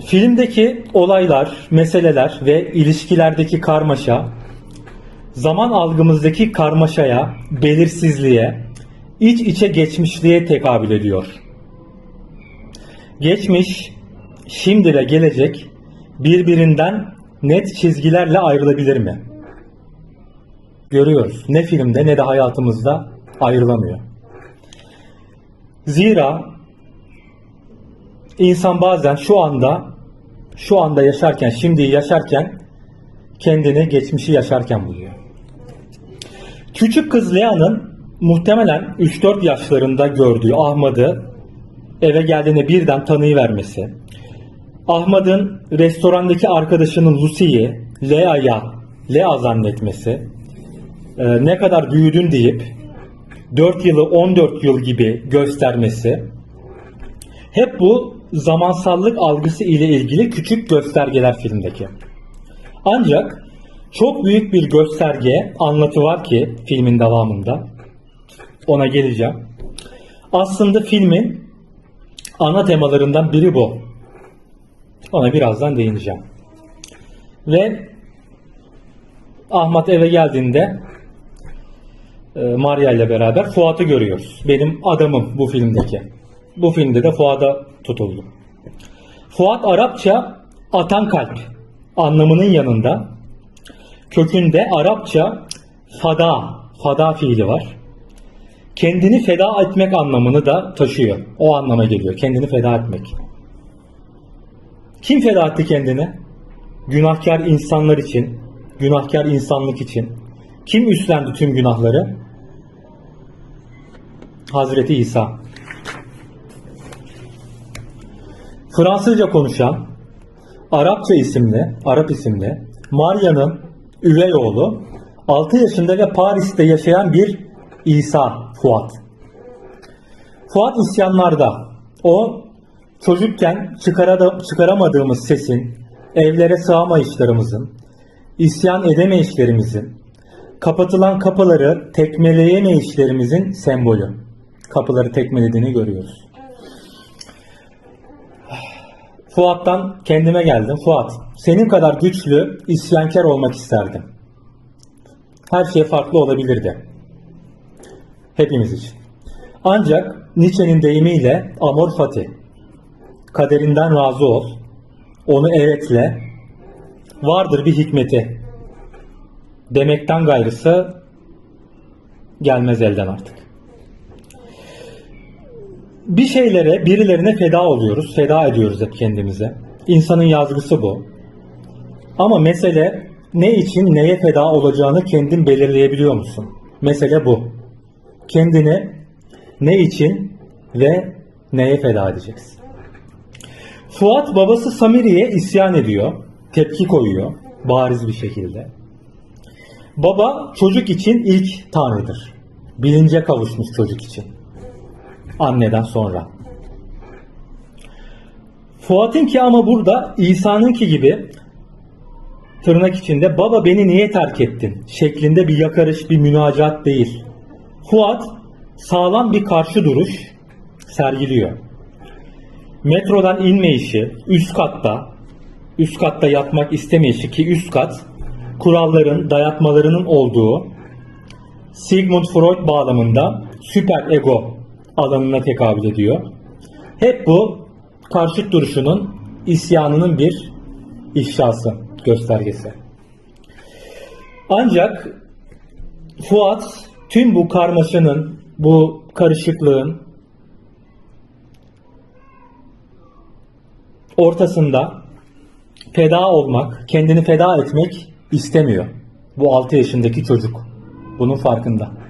Filmdeki olaylar, meseleler ve ilişkilerdeki karmaşa, zaman algımızdaki karmaşaya, belirsizliğe, iç içe geçmişliğe tekabül ediyor. Geçmiş, şimdi ve gelecek birbirinden net çizgilerle ayrılabilir mi? Görüyoruz. Ne filmde ne de hayatımızda ayrılamıyor. Zira insan bazen şu anda şu anda yaşarken, şimdiyi yaşarken kendini geçmişi yaşarken buluyor. Küçük kız Lea'nın muhtemelen 3-4 yaşlarında gördüğü Ahmet'ı eve geldiğinde birden tanıyıvermesi, Ahmet'in restorandaki arkadaşının Lucy'yi Lea'ya Lea zannetmesi, e, ne kadar büyüdün deyip 4 yılı 14 yıl gibi göstermesi, hep bu zamansallık algısı ile ilgili küçük göstergeler filmdeki. Ancak çok büyük bir gösterge anlatı var ki filmin devamında. Ona geleceğim. Aslında filmin ana temalarından biri bu. Ona birazdan değineceğim. Ve Ahmet eve geldiğinde e, Maria ile beraber Fuat'ı görüyoruz. Benim adamım bu filmdeki. Bu filmde de Fuat'a tutuldu. Fuat Arapça atan kalp anlamının yanında kökünde Arapça fada, fada fiili var. Kendini feda etmek anlamını da taşıyor. O anlama geliyor. Kendini feda etmek. Kim feda etti kendini? Günahkar insanlar için, günahkar insanlık için. Kim üstlendi tüm günahları? Hazreti İsa. Fransızca konuşan, Arapça isimli, Arap isimli Maria'nın üvey oğlu 6 yaşında ve Paris'te yaşayan bir İsa Fuat. Fuat isyanlarda. O çocukken çıkaramadığımız sesin, evlere sığamayışlarımızın, isyan edemeyişlerimizin, kapatılan kapıları tekmeleyemeyişlerimizin sembolü. Kapıları tekmelediğini görüyoruz. Fuat'tan kendime geldim. Fuat, senin kadar güçlü, isyankar olmak isterdim. Her şey farklı olabilirdi. Hepimiz için. Ancak Nietzsche'nin deyimiyle amor fati, kaderinden razı ol, onu evetle, vardır bir hikmeti demekten gayrısı gelmez elden artık. Bir şeylere, birilerine feda oluyoruz, feda ediyoruz hep kendimize. İnsanın yazgısı bu. Ama mesele ne için neye feda olacağını kendin belirleyebiliyor musun? Mesele bu. Kendini ne için ve neye feda edeceksin? Fuat babası Samiri'ye isyan ediyor, tepki koyuyor bariz bir şekilde. Baba çocuk için ilk tanrıdır. Bilince kavuşmuş çocuk için. Anneden sonra. Fuat'ınki ama burada İsa'nınki gibi tırnak içinde baba beni niye terk ettin şeklinde bir yakarış bir münacat değil. Fuat sağlam bir karşı duruş sergiliyor. Metrodan inmeyişi, üst katta, üst katta yatmak istemeyişi ki üst kat kuralların, dayatmalarının olduğu Sigmund Freud bağlamında süper ego alanına tekabül ediyor. Hep bu karşıt duruşunun isyanının bir ifşası, göstergesi. Ancak Fuat tüm bu karmaşanın, bu karışıklığın ortasında feda olmak, kendini feda etmek istemiyor. Bu 6 yaşındaki çocuk. Bunun farkında.